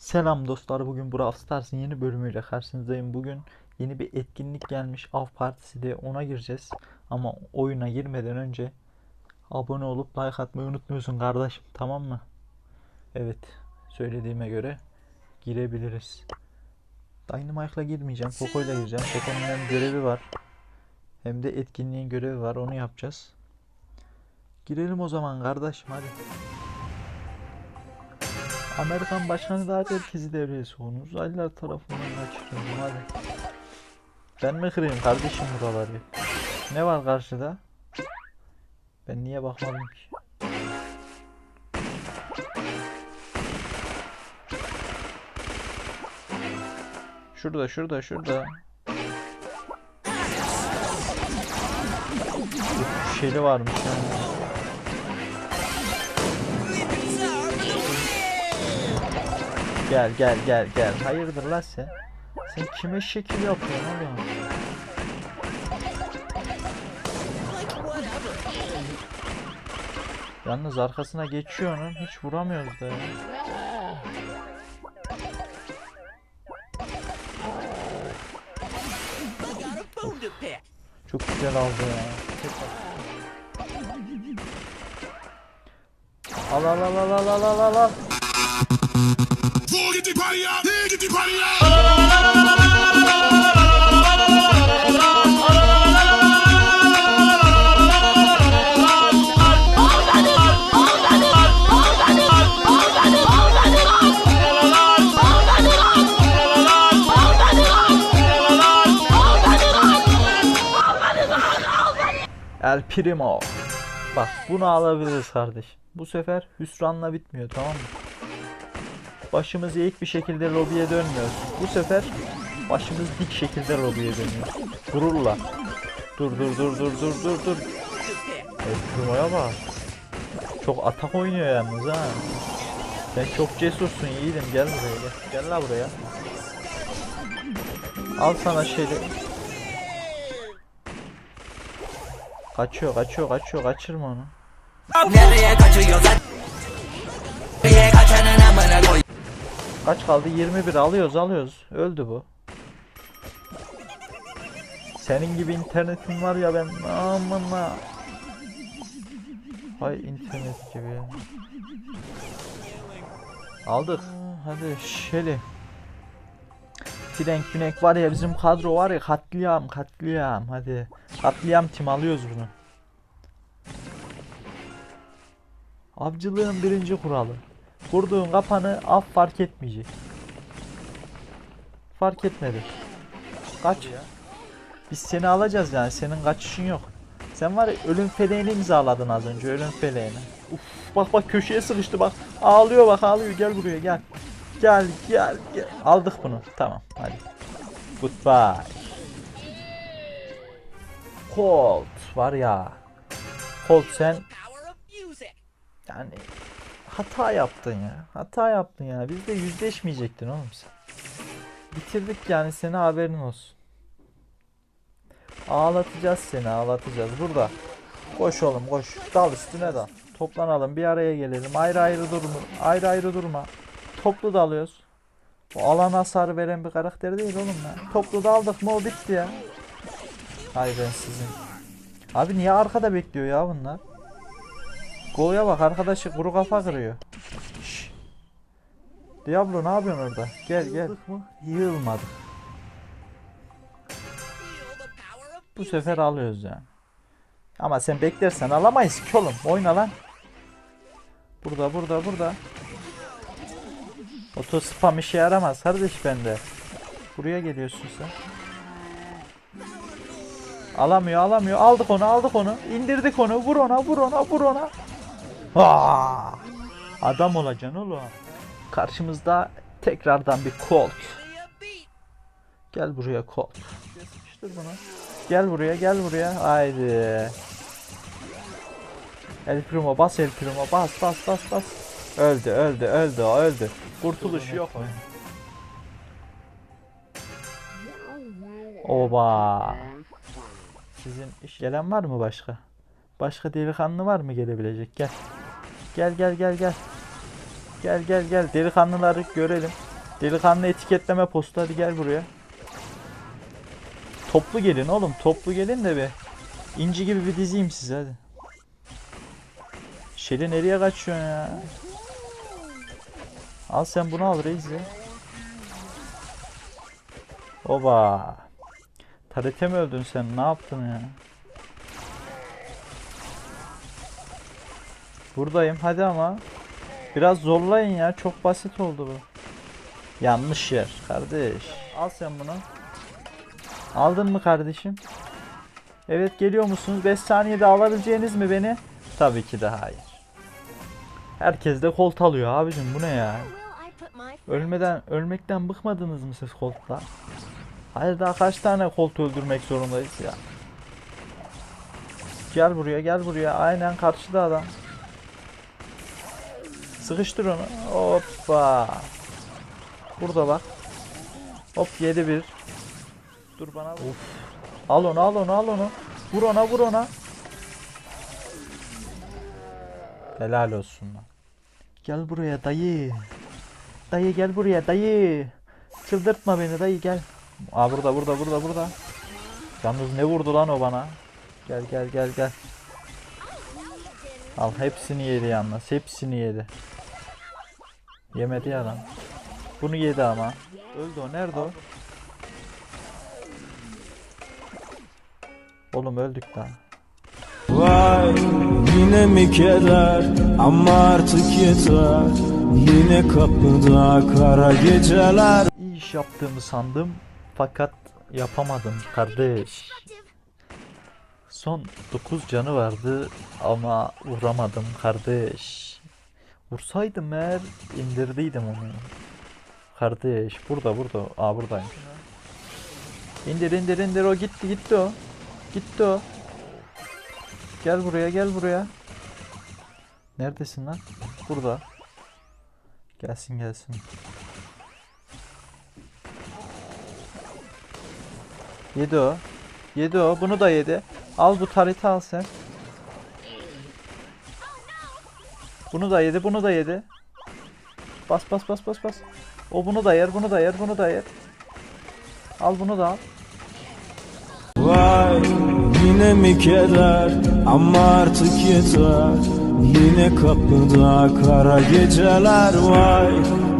Selam dostlar. Bugün Brawl Stars'ın yeni bölümüyle karşınızdayım. Bugün yeni bir etkinlik gelmiş. Av Partisi diye ona gireceğiz. Ama oyuna girmeden önce abone olup like atmayı unutmuyorsun kardeşim. Tamam mı? Evet. Söylediğime göre girebiliriz. Dynamite'la girmeyeceğim. Poco'yla gireceğim. Poco'nun görevi var. Hem de etkinliğin görevi var. Onu yapacağız. Girelim o zaman kardeşim hadi. Amerikan başkanı daha herkesi devreye sokun. Uzaylılar tarafından kaçırıyorum hadi. Ben mi kırayım kardeşim buraları? Ne var karşıda? Ben niye bakmadım ki? Şurada şurada şurada. Bir şeyli varmış yani. Gel gel gel gel. Hayırdır lan sen? Sen kime şekil yapıyorsun oğlum? Yalnız arkasına geçiyor onun. Hiç vuramıyoruz da ya. Çok güzel aldı ya. Al al al al al al al al the party! El Primo. Bak bunu alabiliriz kardeşim. Bu sefer hüsranla bitmiyor tamam mı? Başımız eğik bir şekilde lobiye dönmüyoruz. Bu sefer başımız dik şekilde lobiye dönüyor. Gururla. Dur dur dur dur dur dur dur. Primo'ya bak. Çok atak oynuyor yalnız ha. Sen çok cesursun yiğidim gel buraya gel. Gel la buraya. Al sana şeyle. Kaçıyor kaçıyor kaçıyor kaçırma onu. Nereye kaçıyorsan Kaç kaldı? 21 alıyoruz alıyoruz. Öldü bu. Senin gibi internetin var ya ben amına. Hay internet gibi. Aldık. Hadi Şeli. Frenk Günek var ya bizim kadro var ya katliam katliam hadi. Katliam tim alıyoruz bunu. Avcılığın birinci kuralı. Kurduğun kapanı af fark etmeyecek. Fark etmedi. Kaç. Biz seni alacağız yani senin kaçışın yok. Sen var ya ölüm feleğini imzaladın az önce ölüm feleğini. Uf bak bak köşeye sıkıştı bak. Ağlıyor bak ağlıyor gel buraya gel. Gel gel gel. Aldık bunu tamam hadi. Goodbye. Colt var ya. Colt sen yani hata yaptın ya. Hata yaptın ya. Bizle yüzleşmeyecektin oğlum sen. Bitirdik yani seni haberin olsun. Ağlatacağız seni ağlatacağız. Burada. Koş oğlum koş. Dal üstüne dal. Toplanalım bir araya gelelim. Ayrı ayrı durma. Ayrı ayrı durma. Toplu dalıyoruz. O alan hasar veren bir karakter değil oğlum ya. Toplu daldık mı o bitti ya. Hay ben sizin. Abi niye arkada bekliyor ya bunlar? Go'ya bak arkadaşı kuru kafa kırıyor. Diablo ne yapıyorsun orada? Gel gel. Yığılmadık. Bu sefer alıyoruz yani. Ama sen beklersen alamayız ki oğlum. Oyna lan. Burada burada burada. Oto spam işe yaramaz kardeş bende. Buraya geliyorsun sen. Alamıyor alamıyor. Aldık onu aldık onu. İndirdik onu. Vur ona vur ona vur ona. Aa! Adam olacaksın oğlum. Karşımızda tekrardan bir Colt. Gel buraya Colt. Sıkıştır bunu. Gel buraya gel buraya. Haydi. El Primo bas El Primo bas bas bas bas. Öldü öldü öldü öldü. Kurtuluş yok. Oba. Sizin iş gelen var mı başka? Başka delikanlı var mı gelebilecek? Gel. Gel gel gel gel. Gel gel gel delikanlıları görelim. Delikanlı etiketleme postu hadi gel buraya. Toplu gelin oğlum toplu gelin de bir. İnci gibi bir dizeyim size hadi. Şeli nereye kaçıyorsun ya? Al sen bunu al reis ya. Oba. Tarete mi öldün sen? Ne yaptın ya? Buradayım hadi ama. Biraz zorlayın ya. Çok basit oldu bu. Yanlış yer kardeş. Al sen bunu. Aldın mı kardeşim? Evet geliyor musunuz? 5 saniyede alabileceğiniz mi beni? Tabii ki de hayır. Herkes de kolt alıyor abicim bu ne ya? Ölmeden ölmekten bıkmadınız mı siz koltla? Hayır daha kaç tane kolt öldürmek zorundayız ya? Gel buraya gel buraya. Aynen karşıda adam. Sıkıştır onu. Hoppa. Burada bak. Hop 7 1. Dur bana. Of. Al onu al onu al onu. Vur ona vur ona. Helal olsun lan. Gel buraya dayı. Dayı gel buraya dayı. Çıldırtma beni dayı gel. Aa burada burada burada burada. Yalnız ne vurdu lan o bana? Gel gel gel gel. Al hepsini yedi yalnız. Hepsini yedi. Yemedi ya lan. Bunu yedi ama. Öldü o. Nerede o? Oğlum öldük lan. Vay yine mi keder ama artık yeter Yine kapıda kara geceler İyi iş yaptığımı sandım fakat yapamadım kardeş. Son 9 canı vardı ama vuramadım kardeş. Vursaydım eğer indirdiydim onu. Kardeş burada burada. Aa buradaymış. İndir indir indir o gitti gitti o. Gitti o. Gel buraya gel buraya. Neredesin lan? Burada. Gelsin gelsin. Yedi o. Yedi o. Bunu da yedi. Al bu tariti al sen. Bunu da yedi. Bunu da yedi. Bas bas bas bas bas. O bunu da yer. Bunu da yer. Bunu da yer. Al bunu da al. Vay yine mi keder ama artık yeter Yine kapıda kara geceler vay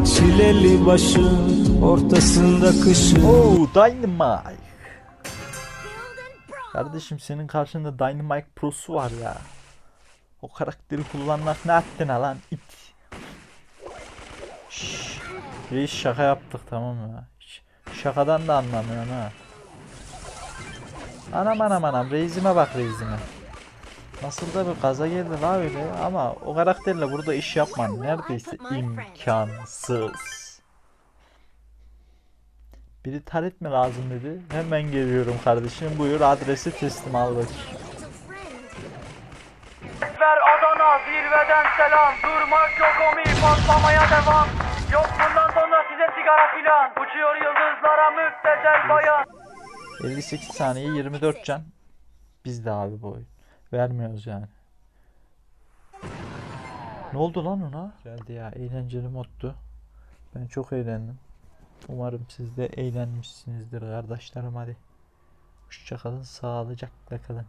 Çileli başın ortasında kışın Oo Dynamite. and brawl. Kardeşim senin karşında Dynamite Pro'su var ya. O karakteri kullanmak ne ha lan it. Şşş. Reis şaka yaptık tamam mı? Ş- Şakadan da anlamıyorsun ha. Anam anam anam reisime bak reisime. Nasıl da bir gaza geldi la öyle ama o karakterle burada iş yapman neredeyse imkansız. Biri taret mi lazım dedi. Hemen geliyorum kardeşim. Buyur adresi teslim al. Adana zirveden selam Durmak yok omi patlamaya devam Yok bundan sonra size sigara filan Uçuyor yıldızlara müptezel bayan 58 saniye 24 can. Biz de abi bu oyun. Vermiyoruz yani. Ne oldu lan ona? Geldi ya eğlenceli moddu. Ben çok eğlendim. Umarım siz de eğlenmişsinizdir kardeşlerim hadi. Hoşçakalın sağlıcakla kalın.